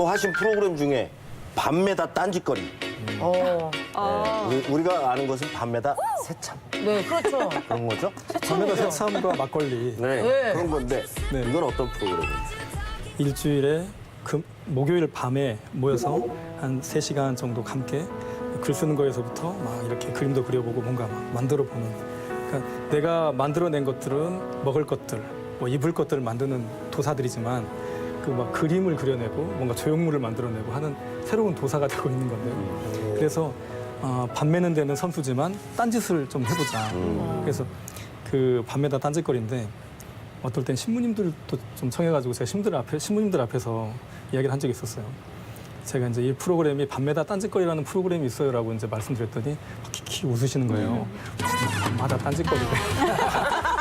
또 하신 프로그램 중에 밤매다 딴짓거리. 어. 네, 우리- 우리 가 아는 것은 밤매다 새참 네, 그렇죠. 그런 거죠? 밤에다 새참과 막걸리 네, 네. 그런 건데 네. 이건 어떤 프로그램이에요? 일주일에 금, 목요일 밤에 모여서 한 세시간 정도 함께 글 쓰는 거에서부터 막 이렇게 그림도 그려보고 뭔가 막 만들어 보는 그러니까 내가 만들어낸 것들은 먹을 것들 뭐 입을 것들을 만드는 도사들이지만 그 막 그림을 그려내고 뭔가 조형물을 만들어내고 하는 새로운 도사가 되고 있는 건데요. 그래서 어, 밤매는 데는 선수지만 딴짓을 좀 해보자. 그래서 그 밤매다 딴짓거리인데 어떨 땐 신부님들도 좀 청해가지고 제가 신부들 앞에 신부님들 앞에서 이야기를 한 적이 있었어요. 제가 이제 이 프로그램이 밤매다 딴짓거리라는 프로그램이 있어요라고 이제 말씀드렸더니 키키 웃으시는 거예요. 밤마다 딴짓거리래.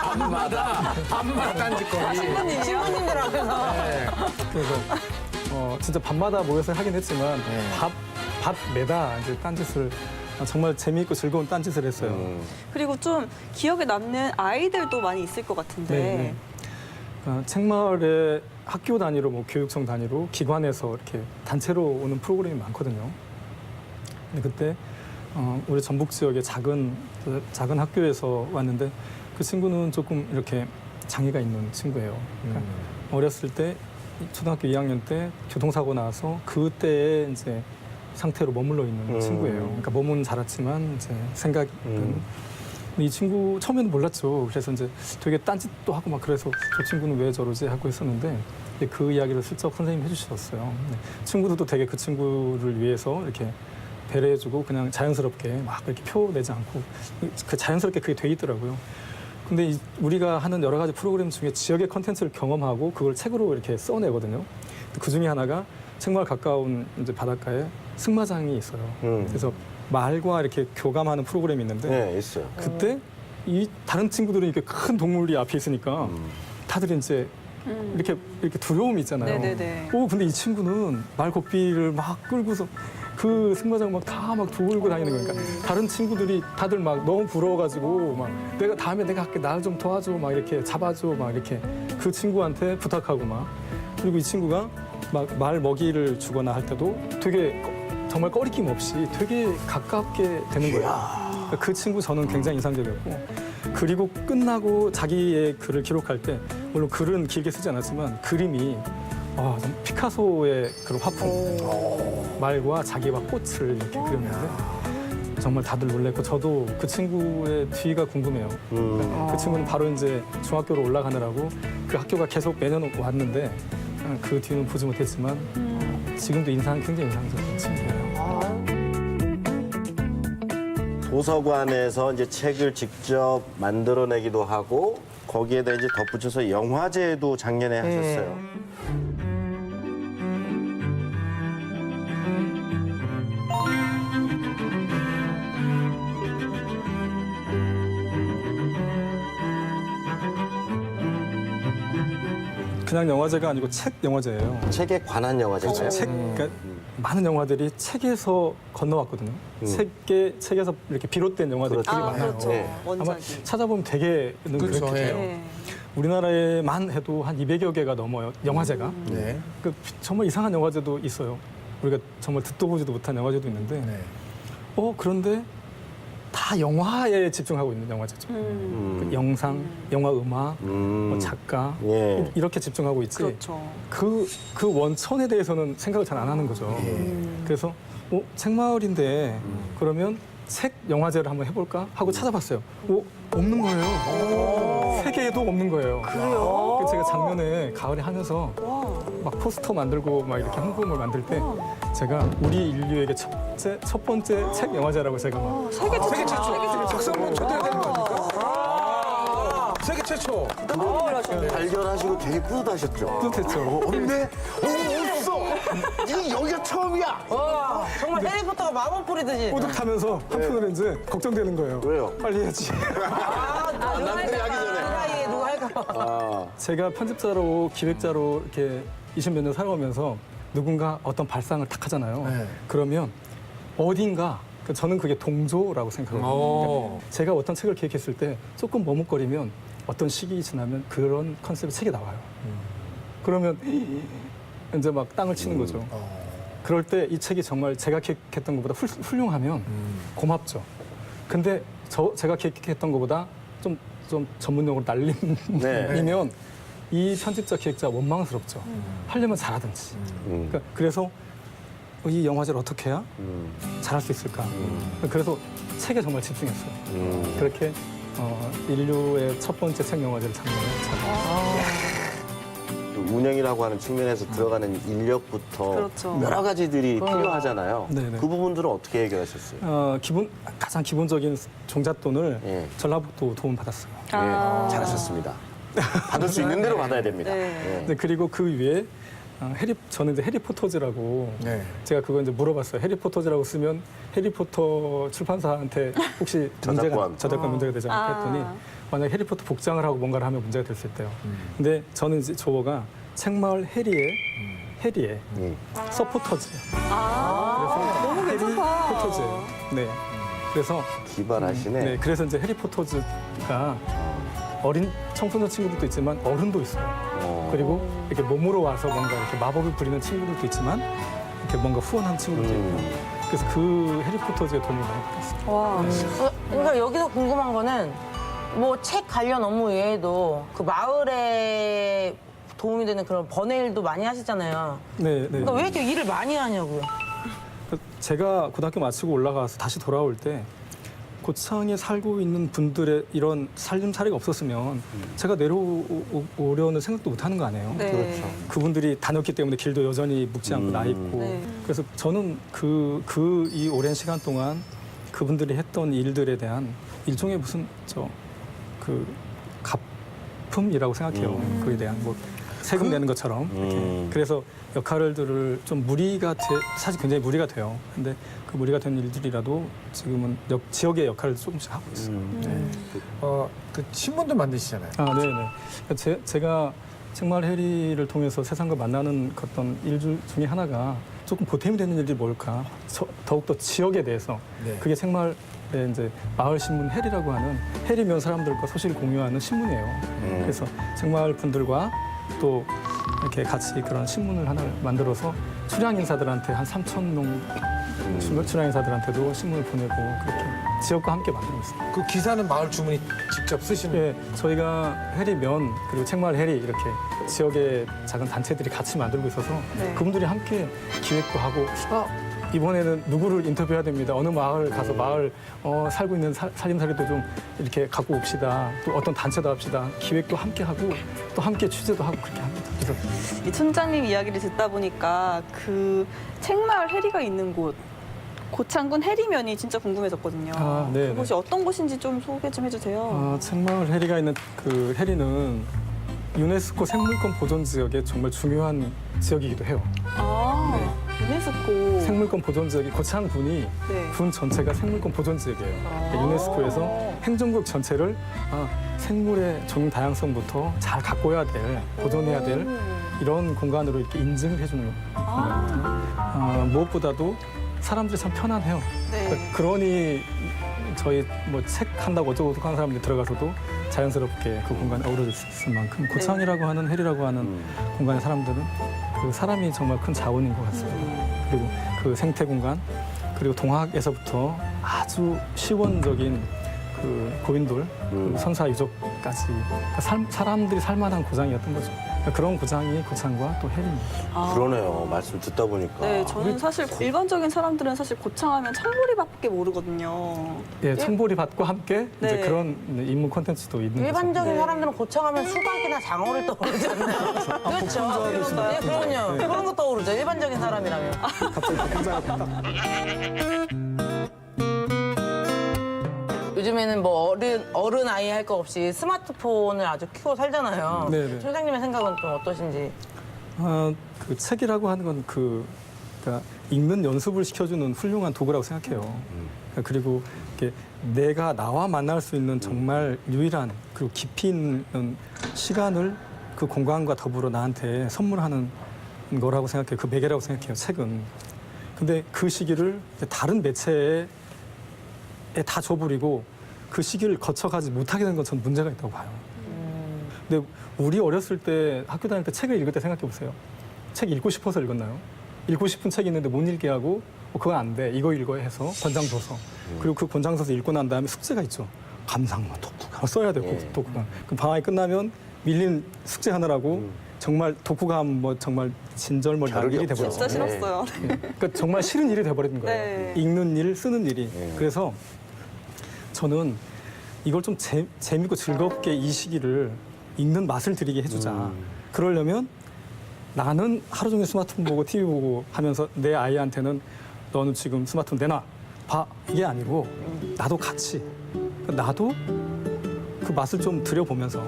밤마다 밤마다 딴짓거리. 신부님들 앞에서. 그래서 어, 진짜 밤마다 모여서 하긴 했지만 밥, 밥 매다 이제 딴짓을 정말 재미있고 즐거운 딴짓을 했어요. 음. 그리고 좀 기억에 남는 아이들도 많이 있을 것 같은데 네, 네. 어, 책마을에 학교 단위로 뭐 교육청 단위로 기관에서 이렇게 단체로 오는 프로그램이 많거든요. 근데 그때 어, 우리 전북 지역의 작은 그 작은 학교에서 왔는데 그 친구는 조금 이렇게 장애가 있는 친구예요. 그러니까 어렸을 때 초등학교 2학년 때 교통사고 나서 그때의 이제 상태로 머물러 있는 음. 친구예요. 그러니까 몸은 자랐지만 이제 생각은 음. 이 친구 처음에는 몰랐죠. 그래서 이제 되게 딴짓도 하고 막 그래서 저 친구는 왜 저러지 하고 했었는데 그 이야기를 슬쩍 선생님이 해주셨어요. 네. 친구들도 되게 그 친구를 위해서 이렇게 배려해주고 그냥 자연스럽게 막 이렇게 표 내지 않고 그 자연스럽게 그게 돼 있더라고요. 근데 이- 우리가 하는 여러 가지 프로그램 중에 지역의 컨텐츠를 경험하고 그걸 책으로 이렇게 써내거든요. 그 중에 하나가 책마을 가까운 이제 바닷가에 승마장이 있어요. 음. 그래서 말과 이렇게 교감하는 프로그램이 있는데 네, 있어요. 그때 이 다른 친구들은 이렇게 큰 동물이 앞에 있으니까 음. 다들 이제 이렇게 이렇게 두려움이 있잖아요. 네네네. 오 근데 이 친구는 말 고삐를 막 끌고서 그 승마장 막 다 막 돌고 다니는 거니까 다른 친구들이 다들 막 너무 부러워가지고 막 내가 다음에 내가 할게 날좀 도와줘 막 이렇게 잡아줘 막 이렇게 그 친구한테 부탁하고 막 그리고 이 친구가 막 말 먹이를 주거나 할 때도 되게 꺼- 정말 꺼리낌 없이 되게 가깝게 되는 거예요. 그러니까 그 친구 저는 굉장히 인상적이었고 그리고 끝나고 자기의 글을 기록할 때 물론 글은 길게 쓰지 않았지만 그림이 와, 좀 피카소의 그런 화풍 말과 자기와 꽃을 이렇게 그렸는데 정말 다들 놀랬고 저도 그 친구의 뒤가 궁금해요. 음. 그 친구는 바로 이제 중학교로 올라가느라고 그 학교가 계속 매년 왔는데 그 뒤는 보지 못했지만 지금도 인상 굉장히 인상적인 친구예요. 도서관에서 이제 책을 직접 만들어내기도 하고 거기에다 이제 덧붙여서 영화제도 작년에 하셨어요. 그냥 영화제가 아니고 책 영화제예요. 책에 관한 영화제인가요? 책, 그러니까 많은 영화들이 책에서 건너왔거든요. 책에 책에서 이렇게 비롯된 영화들이 그렇죠. 되게 아, 많아요. 그렇죠. 네. 아마 원작이. 찾아보면 되게 그렇죠, 그렇게 예. 돼요. 네. 우리나라에만 해도 한 200여 개가 넘어요. 영화제가. 네. 그 정말 이상한 영화제도 있어요. 우리가 정말 듣도 보지도 못한 영화제도 있는데, 네. 어 그런데 다 영화에 집중하고 있는 영화제죠. 음, 그 영상, 영화 음악, 음. 뭐 작가 예. 이렇게 집중하고 있지. 그렇죠. 그, 그 원천에 대해서는 생각을 잘 안 하는 거죠. 그래서, 어, 책마을인데, 그러면 책 영화제를 한번 해볼까? 하고 찾아봤어요. 어, 없는 거예요. 세계에도 없는 거예요. 그래요? 제가 작년에 가을에 하면서 막 포스터 만들고 막 이렇게 홍보물 만들 때 제가 우리 인류에게 첫 번째, 첫 번째 책 영화제라고 제가 막 세계 최초. 세계 최초. 박수 한번 쳐드려야 되는 거 아닙니까? 아, 세계 최초. 발견하시고 되게 뿌듯하셨죠? 뿌듯했죠. 없네? 어, 없어! 이게 여기가 처음이야! 와, 정말 해리포터가 마법 뿌리듯이. 뿌듯하면서 한편으로 이제 걱정되는 거예요. 왜요? 빨리 해야지. 아, 누가 남편이 하기 전에. 그 나이에 누가 할까? 아, 제가 편집자로 기획자로 이렇게 20몇 년 살아오면서 누군가 어떤 발상을 탁 하잖아요. 네. 그러면 어딘가 그 저는 그게 동조라고 생각하거든요. 오. 그러니까 제가 어떤 책을 기획했을 때 조금 머뭇거리면 어떤 시기 지나면 그런 컨셉이 책에 나와요. 그러면 이제 막 땅을 치는 거죠. 그럴 때 이 책이 정말 제가 기획했던 것보다 훌, 훌륭하면 고맙죠. 근데 저 제가 기획했던 것보다 좀, 좀 전문용어로 날림이면 이 편집자 기획자 원망스럽죠. 하려면 잘하든지. 음. 그러니까 그래서 이 영화제를 어떻게 해야 음. 잘할 수 있을까. 그래서 책에 정말 집중했어요. 음. 그렇게 어, 인류의 첫 번째 책 영화제를 참. 또 운영이라고 하는 측면에서 들어가는 인력부터 그렇죠. 여러 가지들이 필요하잖아요. 네네. 그 부분들은 어떻게 해결하셨어요? 어, 기본 가장 기본적인 종잣돈을 예. 전라북도 도움 받았어요. 아. 예, 잘하셨습니다. 받을 수 있는 대로 받아야 됩니다. 네. 예. 네, 그리고 그 위에 어, 해리 저는 이제 해리포터즈라고 네. 제가 그거 이제 물어봤어요. 해리포터즈라고 쓰면 해리포터 출판사한테 혹시 문제가 저작권. 저작권 문제가 되지 않을까 아. 했더니 만약 해리포터 복장을 하고 뭔가를 하면 문제가 될 수 있대요. 근데 저는 이제 조어가 책마을 해리의 해리의 음. 서포터즈. 아, 너무 해리 괜찮다. 포터즈예요. 네. 그래서 기발하시네. 네, 그래서 이제 해리포터즈가 어린 청소년 친구들도 있지만 어른도 있어요. 어. 그리고 이렇게 몸으로 와서 뭔가 이렇게 마법을 부리는 친구들도 있지만 이렇게 뭔가 후원한 친구들도 있고 음. 그래서 그 해리포터즈의 도움을 많이 받았어요. 와. 어, 그러니까 여기서 궁금한 거는 뭐 책 관련 업무 외에도 그 마을에 도움이 되는 그런 번외 일도 많이 하시잖아요. 네, 네. 그러니까 왜 이렇게 일을 많이 하냐고요. 제가 고등학교 마치고 올라가서 다시 돌아올 때 고창에 살고 있는 분들의 이런 살림살이가 없었으면 제가 내려오려는 생각도 못 하는 거 아니에요. 네. 그렇죠. 그분들이 다녔기 때문에 길도 여전히 묵지 않고 음. 나 있고 네. 그래서 저는 그 그 이 오랜 시간 동안 그분들이 했던 일들에 대한 일종의 무슨 저그 가품이라고 생각해요. 음. 그에 대한 뭐 세금 내는 것처럼 이렇게. 음. 그래서 역할들을 좀 무리가 돼 사실 굉장히 무리가 돼요. 근데 그 무리가 된 일들이라도 지금은 역, 지역의 역할을 조금씩 하고 있어요. 음. 네. 어, 그 신문도 만드시잖아요. 아, 네, 네. 제, 제가 책마을 해리를 통해서 세상과 만나는 어떤 일 중- 중에 하나가 조금 보탬이 되는 일이 뭘까? 저- 더욱더 지역에 대해서 네. 그게 책마을의 이제 마을 신문 해리라고 하는 해리면 사람들과 소식을 공유하는 신문이에요. 음. 그래서 책마을 분들과 또 이렇게 같이 그런 신문을 하나를 만들어서 출향 인사들한테 한 3천 명 음. 출향 인사들한테도 신문을 보내고 그렇게 지역과 함께 만들고 있습니다. 그 기사는 마을 주문이 직접 쓰시는 거예요? 예, 저희가 해리면 그리고 책마을 해리 이렇게 지역의 작은 단체들이 같이 만들고 있어서 네. 그분들이 함께 기획도 하고 아, 이번에는 누구를 인터뷰해야 됩니다. 어느 마을 가서 마을 어, 살고 있는 사- 살림살이도 좀 이렇게 갖고 옵시다. 또 어떤 단체도 합시다. 기획도 함께 하고 또 함께 취재도 하고 그렇게 합니다. 그래서 이 촌장님 이야기를 듣다 보니까 그 책마을 해리가 있는 곳 고창군 해리면이 진짜 궁금해졌거든요. 아, 네, 그곳이 어떤 곳인지 좀 소개 좀 해주세요. 어, 책마을 해리가 있는 그 해리는 유네스코 생물권 보존 지역의 정말 중요한 지역이기도 해요. 아, 유네스코. 생물권 보존 지역이 고창군이 네. 군 전체가 생물권 보존 지역이에요. 그러니까 아. 유네스코에서 행정국 전체를 아, 생물의 종류 다양성부터 잘 가꿔야 될, 보존해야 될 이런 공간으로 이렇게 인증을 해주는 공간이거든요. 아, 무엇보다도 사람들이 참 편안해요. 네. 그러니까 그러니 저희 뭐 책 한다고 어쩌고 하는 사람들이 들어가서도 자연스럽게 그 공간에 어우러질 수 있을 만큼 고창이라고 하는 해리라고 하는 음. 공간의 사람들은 그 사람이 정말 큰 자원인 것 같습니다. 그리고 그 생태 공간 그리고 동학에서부터 아주 시원적인 그 고인돌 음. 선사 유적까지 그러니까 살- 사람들이 살만한 고장이었던 거죠. 그러니까 그런 고장이 고창과 또 해리입니다. 아. 그러네요. 말씀 듣다 보니까. 네, 저는 사실 일반적인 사람들은 사실 고창하면 청보리밖에 모르거든요. 예, 청보리밭과 함께 이제 네. 그런 임무 콘텐츠도 있는 거죠. 일반적인 네. 사람들은 고창하면 수박이나 장어를 떠오르지 않나요? 그렇죠. 네, 그럼요. 그런 거 떠오르죠. 일반적인 사람이라면. 요즘에는 뭐 어른 어른 아이 할 거 없이 스마트폰을 아주 키워 살잖아요. 네네. 총장님의 생각은 좀 어떠신지? 아, 그 책이라고 하는 건 그 그러니까 읽는 연습을 시켜주는 훌륭한 도구라고 생각해요. 그러니까 그리고 이게 내가 나와 만날 수 있는 정말 유일한 그리고 깊이 있는 시간을 그 공간과 더불어 나한테 선물하는 거라고 생각해요. 그 매개라고 생각해요. 책은. 근데 그 시기를 다른 매체에 다 줘버리고 그 시기를 거쳐가지 못하게 된 건 전 문제가 있다고 봐요. 근데 우리 어렸을 때 학교 다닐 때 책을 읽을 때 생각해 보세요. 책 읽고 싶어서 읽었나요? 읽고 싶은 책 있는데 못 읽게 하고 어, 그건 안 돼. 이거 읽어 해서 권장 도서. 그리고 그 권장 도서 읽고 난 다음에 숙제가 있죠. 감상문 독후감 써야 돼요. 꼭 예. 독후감. 그럼 방학이 끝나면 밀린 숙제 하느라고 정말 독후감 뭐 정말 진절머리 날 겨를이 일이 없죠. 돼버렸어요. 진짜 네. 싫었어요. 그러니까 정말 싫은 일이 돼버린 거예요. 네. 읽는 일, 쓰는 일이. 네. 그래서 저는 이걸 좀 재, 재밌고 즐겁게 이 시기를 읽는 맛을 들이게 해주자. 음. 그러려면 나는 하루 종일 스마트폰 보고 TV 보고 하면서 내 아이한테는 너는 지금 스마트폰 내놔. 봐. 이게 아니고 나도 같이. 그러니까 나도 그 맛을 좀 들여보면서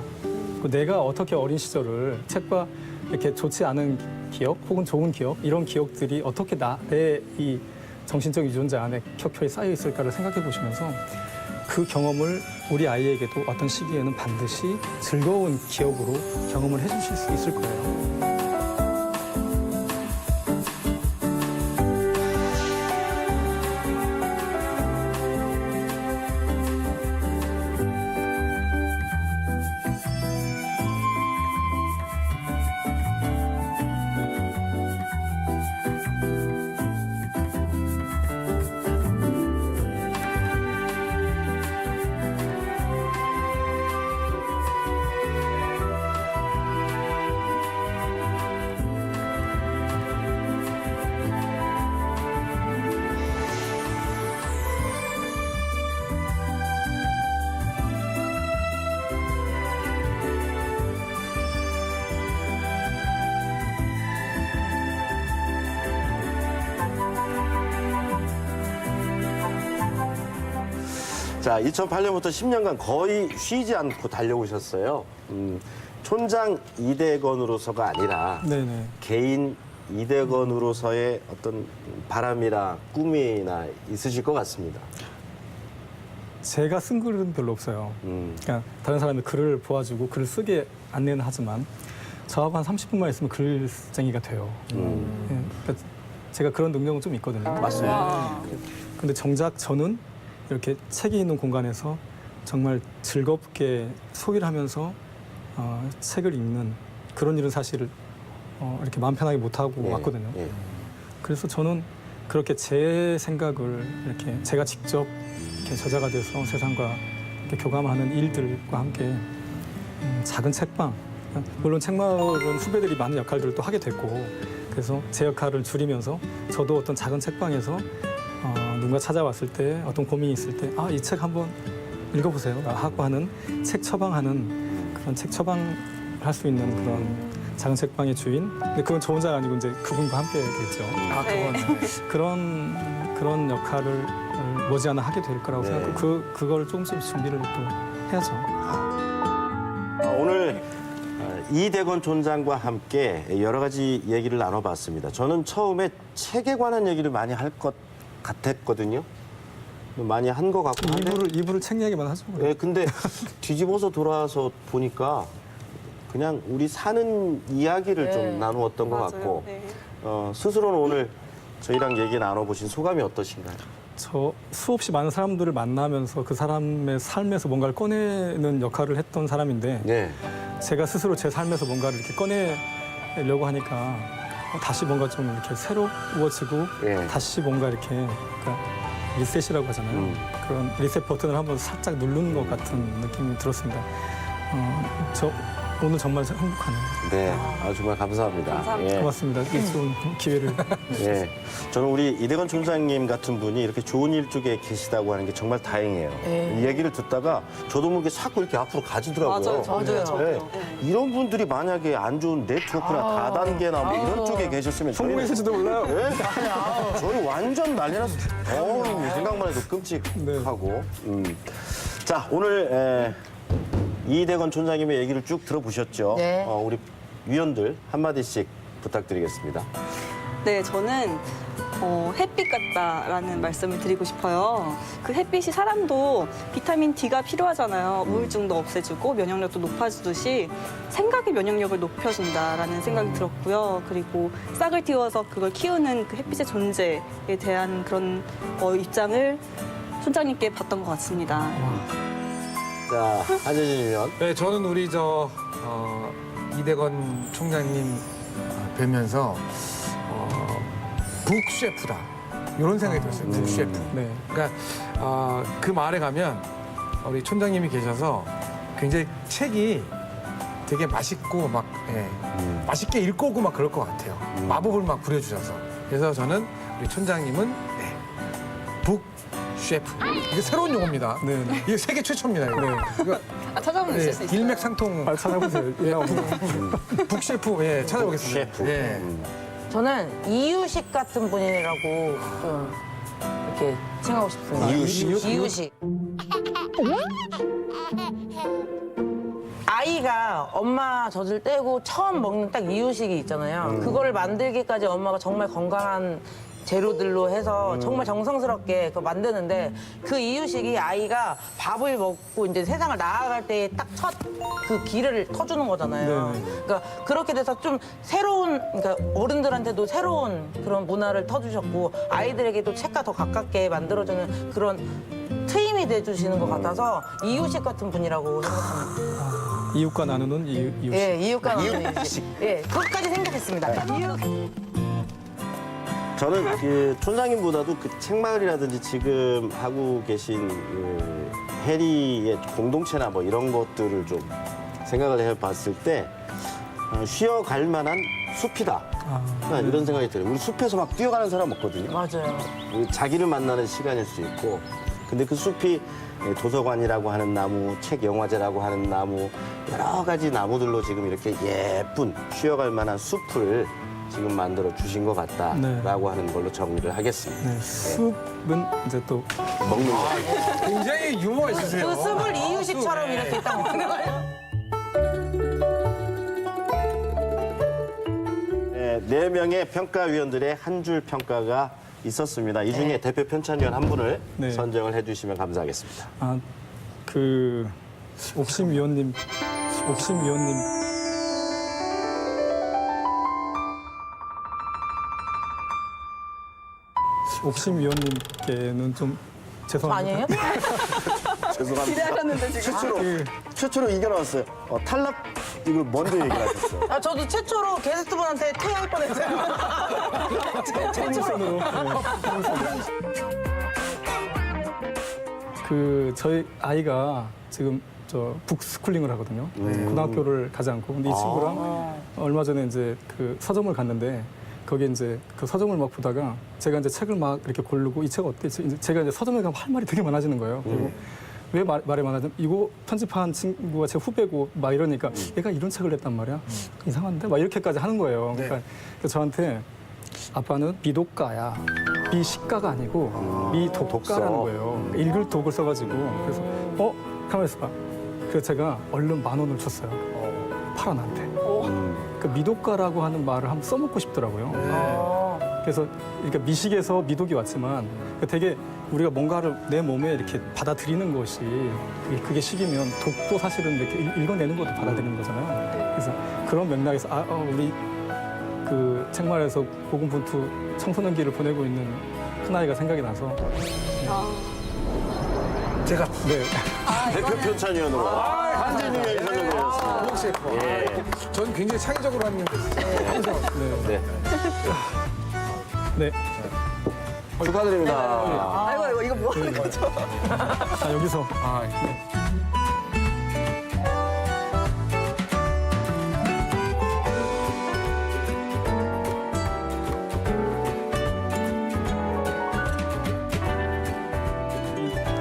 그 내가 어떻게 어린 시절을 책과 이렇게 좋지 않은 기억 혹은 좋은 기억 이런 기억들이 어떻게 나 내 이 정신적 유전자 안에 켜켜이 쌓여 있을까를 생각해 보시면서 그 경험을 우리 아이에게도 어떤 시기에는 반드시 즐거운 기억으로 경험을 해주실 수 있을 거예요. 자, 2008년부터 10년간 거의 쉬지 않고 달려오셨어요. 음, 촌장 이대건으로서가 아니라 네네. 개인 이대건으로서의 어떤 바람이나 꿈이나 있으실 것 같습니다. 제가 쓴 글은 별로 없어요. 음, 그러니까 다른 사람이 글을 보아주고 글을 쓰게 안내는 하지만 저하고 한 30분만 있으면 글쟁이가 돼요. 음. 예, 그러니까 제가 그런 능력은 좀 있거든요. 맞습니다. 와. 근데 정작 저는 이렇게 책이 있는 공간에서 정말 즐겁게 소비를 하면서 어, 책을 읽는 그런 일은 사실 어, 이렇게 마음 편하게 못 하고 예, 왔거든요. 예. 그래서 저는 그렇게 제 생각을 이렇게 제가 직접 이렇게 저자가 돼서 세상과 이렇게 교감하는 일들과 함께 음, 작은 책방 물론 책마을은 후배들이 많은 역할들을 또 하게 됐고 그래서 제 역할을 줄이면서 저도 어떤 작은 책방에서 어, 누군가 찾아왔을 때 어떤 고민이 있을 때 아 이 책 한번 읽어보세요 하고 하는 책 처방하는 그런 책 처방을 할수 있는 그런 작은 책방의 주인 근데 그건 저 혼자가 아니고 이제 그분과 함께겠죠 아, 네. 그런 그런 역할을 머지않아 하게 될 거라고 네. 생각하고 그 그걸 조금씩 준비를 또 해야죠. 어, 오늘 어, 이대건 촌장과 함께 여러 가지 얘기를 나눠봤습니다. 저는 처음에 책에 관한 얘기를 많이 할 것 같았거든요. 많이 한 것 같고 한데 이부를 이부를 책 얘기만 하죠. 예, 근데 뒤집어서 돌아와서 보니까 그냥 우리 사는 이야기를 네. 좀 나누었던 것 맞아요. 같고 네. 어, 스스로는 오늘 저희랑 얘기 나눠보신 소감이 어떠신가요? 저 수없이 많은 사람들을 만나면서 그 사람의 삶에서 뭔가를 꺼내는 역할을 했던 사람인데 네. 제가 스스로 제 삶에서 뭔가를 이렇게 꺼내려고 하니까 어, 다시 뭔가 좀 이렇게 새로워지고 예. 다시 뭔가 이렇게 그러니까 리셋이라고 하잖아요. 음. 그런 리셋 버튼을 한번 살짝 누르는 것 같은 느낌이 들었습니다. 어, 저 오늘 정말 행복하네요. 네. 아, 정말 감사합니다. 감사합니다. 예. 고맙습니다. 이 좋은 기회를. 예. 저는 우리 이대건 촌장님 같은 분이 이렇게 좋은 일 쪽에 계시다고 하는 게 정말 다행이에요. 네. 이 얘기를 듣다가 저도 모르게 자꾸 이렇게 앞으로 가지더라고요. 맞아요. 맞아요. 저도요. 네. 네. 이런 분들이 만약에 안 좋은 네트워크나 아. 다단계나 뭐 이런 아. 쪽에 계셨으면 저희는 성공했을지도 몰라요. 예? 저희 완전 난리 났어. 어우, 생각만 해도 끔찍하고. 음. 자, 오늘 에, 이대건 촌장님의 얘기를 쭉 들어보셨죠? 네. 어, 우리 위원들 한마디씩 부탁드리겠습니다. 네, 저는 어, 햇빛 같다라는 말씀을 드리고 싶어요. 그 햇빛이 사람도 비타민 D가 필요하잖아요. 우울증도 없애주고 면역력도 높아주듯이 생각의 면역력을 높여준다라는 생각이 들었고요. 그리고 싹을 틔워서 그걸 키우는 그 햇빛의 존재에 대한 그런 어, 입장을 촌장님께 봤던 것 같습니다. 자, 한재진 위원. 네, 저는 우리 저 어, 이대건 총장님 뵈면서 어, 북 셰프다 이런 생각이 들었어요. 북 셰프. 네. 그러니까 어, 그 마을에 가면 우리 촌장님이 계셔서 굉장히 책이 되게 맛있고 막 예, 맛있게 읽고 오고 막 그럴 것 같아요. 마법을 막 부려주셔서. 그래서 저는 우리 촌장님은 네, 북 셰프. 이게 새로운 용어입니다. 네, 네. 이게 세계 최초입니다. 이거. 이거 아, 찾아보면 네, 있을 수 있어요. 일맥상통 아, 찾아보세요. 예, 북 셰프 예, 찾아보겠습니다. 셰프. 예. 음. 저는 이유식 같은 분이라고 좀 이렇게 칭하고 싶습니다. 이유식? 이유식. 아이가 엄마 젖을 떼고 처음 먹는 딱 이유식이 있잖아요. 그거를 만들기까지 엄마가 정말 건강한 재료들로 해서 정말 정성스럽게 그거 만드는데 그 이유식이 아이가 밥을 먹고 이제 세상을 나아갈 때딱첫 그 길을 터주는 거잖아요. 네네. 그러니까 그렇게 돼서 좀 새로운 그러니까 어른들한테도 새로운 그런 문화를 터주셨고 아이들에게도 책과 더 가깝게 만들어주는 그런 트임이 돼주시는 것 같아서 이유식 같은 분이라고 생각합니다. 이웃과 나누는 이유, 이웃. 예, 이웃과 나누는 이유식. 예, 그것까지 생각했습니다. 이유. 저는 그 촌장님보다도 그 책마을이라든지 지금 하고 계신 그 해리의 공동체나 뭐 이런 것들을 좀 생각을 해봤을 때 어, 쉬어갈 만한 숲이다. 아, 이런 생각이 들어요. 우리 숲에서 막 뛰어가는 사람 없거든요. 맞아요. 우리 자기를 만나는 시간일 수 있고 근데 그 숲이 도서관이라고 하는 나무, 책 영화제라고 하는 나무 여러 가지 나무들로 지금 이렇게 예쁜 쉬어갈 만한 숲을 지금 만들어 주신 것 같다라고 하는 걸로 정리를 하겠습니다. 네, 숲은 이제 또 먹는 거. 굉장히 유머가 있으세요. 그 습을 이유식처럼 이렇게 딱 먹는 거예요. 네, 네 명의 평가위원들의 한 줄 평가가 있었습니다. 이 중에 대표 편찬위원 한 분을 네. 선정을 해주시면 감사하겠습니다. 아, 그 옥심 위원님, 옥심 위원님. 옥심 위원님께는 좀저 죄송합니다. 아니에요? 죄송합니다. 기대하셨는데 지금. 최초로 그, 최초로 이겨 나왔어요. 어, 탈락 이걸 먼저 얘기를 하셨어요. 아, 저도 최초로 게스트분한테 퇴할 뻔했어요. 손으로. 그 저희 아이가 지금 저 북스쿨링을 하거든요. 고등학교를 가지 않고 근데 이 친구랑 얼마 전에 이제 그 서점을 갔는데 거기에 이제 그 서점을 막 보다가 제가 이제 책을 막 이렇게 고르고 이 책 어때? 이제 제가 이제 서점에 가면 할 말이 되게 많아지는 거예요. 그리고 왜 말, 말이 많아지면 이거 편집한 친구가 제 후배고 막 이러니까 얘가 이런 책을 냈단 말이야. 이상한데? 막 이렇게까지 하는 거예요. 그러니까 그래서 저한테 아빠는 미독가야. 미식가가 아니고 미독가라는 독서. 거예요. 읽을 독을 써가지고 그래서 어 가만 있어봐. 그래서 제가 얼른 만 원을 줬어요. 팔아 나한테. 그 미독가라고 하는 말을 한번 써먹고 싶더라고요. 그래서 그러니까 미식에서 미독이 왔지만 되게 우리가 뭔가를 내 몸에 이렇게 받아들이는 것이 그게- 그게 식이면 독도 사실은 이렇게 읽- 읽어내는 것도 받아들이는 거잖아요. 그래서 그런 맥락에서 아 어, 우리 그 책말에서 고군분투 청소년기를 보내고 있는 큰 아이가 생각이 나서 제가 네. 대표 편찬위원으로 위원이 선정되었습니다. 북 셰프. 예. 아, 전 굉장히 창의적으로 하는 네. 네. 축하드립니다. 아이고, 아이고, 이거 뭐 하는 거죠? 아 여기서 아,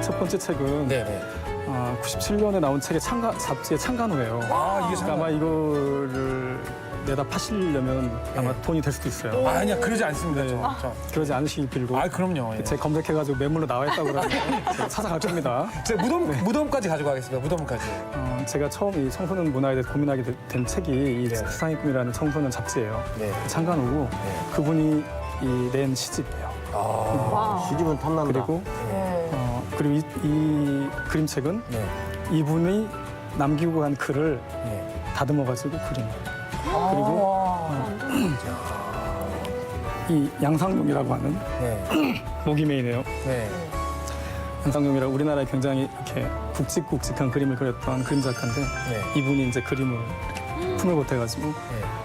첫 번째 책은 네네. 아, 97년에 나온 책의 창가, 잡지의 창간호예요. 아, 이게 그러니까 아마 이거를 내다 파시려면 아마 돈이 될 수도 있어요. 아, 아니야, 그러지 않습니다. 저. 저. 그러지 않으시길 빌고 아, 그럼요. 예. 제가 검색해가지고 매물로 나와 있다고 그러면 제가 찾아갈 겁니다. 제가 무덤, 무덤까지 가져가겠습니다. 무덤까지. 어, 제가 처음 이 청소년 문화에 대해 고민하게 되- 된 책이 이 네. 세상의 꿈이라는 청소년 잡지예요. 네. 창간호고 그분이 이 낸 시집이에요. 시집은 탐난다. 그리고 어, 그리고 이, 이 그림책은 네. 이분이 남기고 간 글을 네. 다듬어가지고 그린 거예요. 그리고 어, 이 양상용이라고 하는 네. 목이 메이네요. 네. 양상용이라고 우리나라에 굉장히 이렇게 굵직굵직한 그림을 그렸던 그림 작가인데 네. 이분이 이제 그림을 이렇게 작품을 보태가지고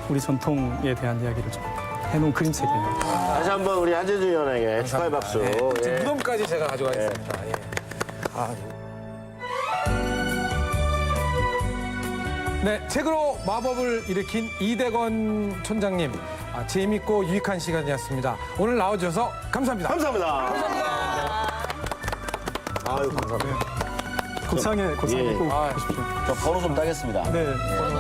우리 전통에 대한 이야기를 좀 해놓은 그림책이에요. 다시 한번 우리 한재준 위원에게 축하의 박수. 예. 지금 예. 무덤까지 제가 가져가겠습니다. 예. 아, 네, 책으로 마법을 일으킨 이대건 촌장님. 아, 재밌고 유익한 시간이었습니다. 오늘 나와주셔서 감사합니다. 감사합니다. 아유 감사합니다. 곡상에 곡상에 예. 꼭 아, 보십시오. 저 번호 좀 따겠습니다. 네. 저도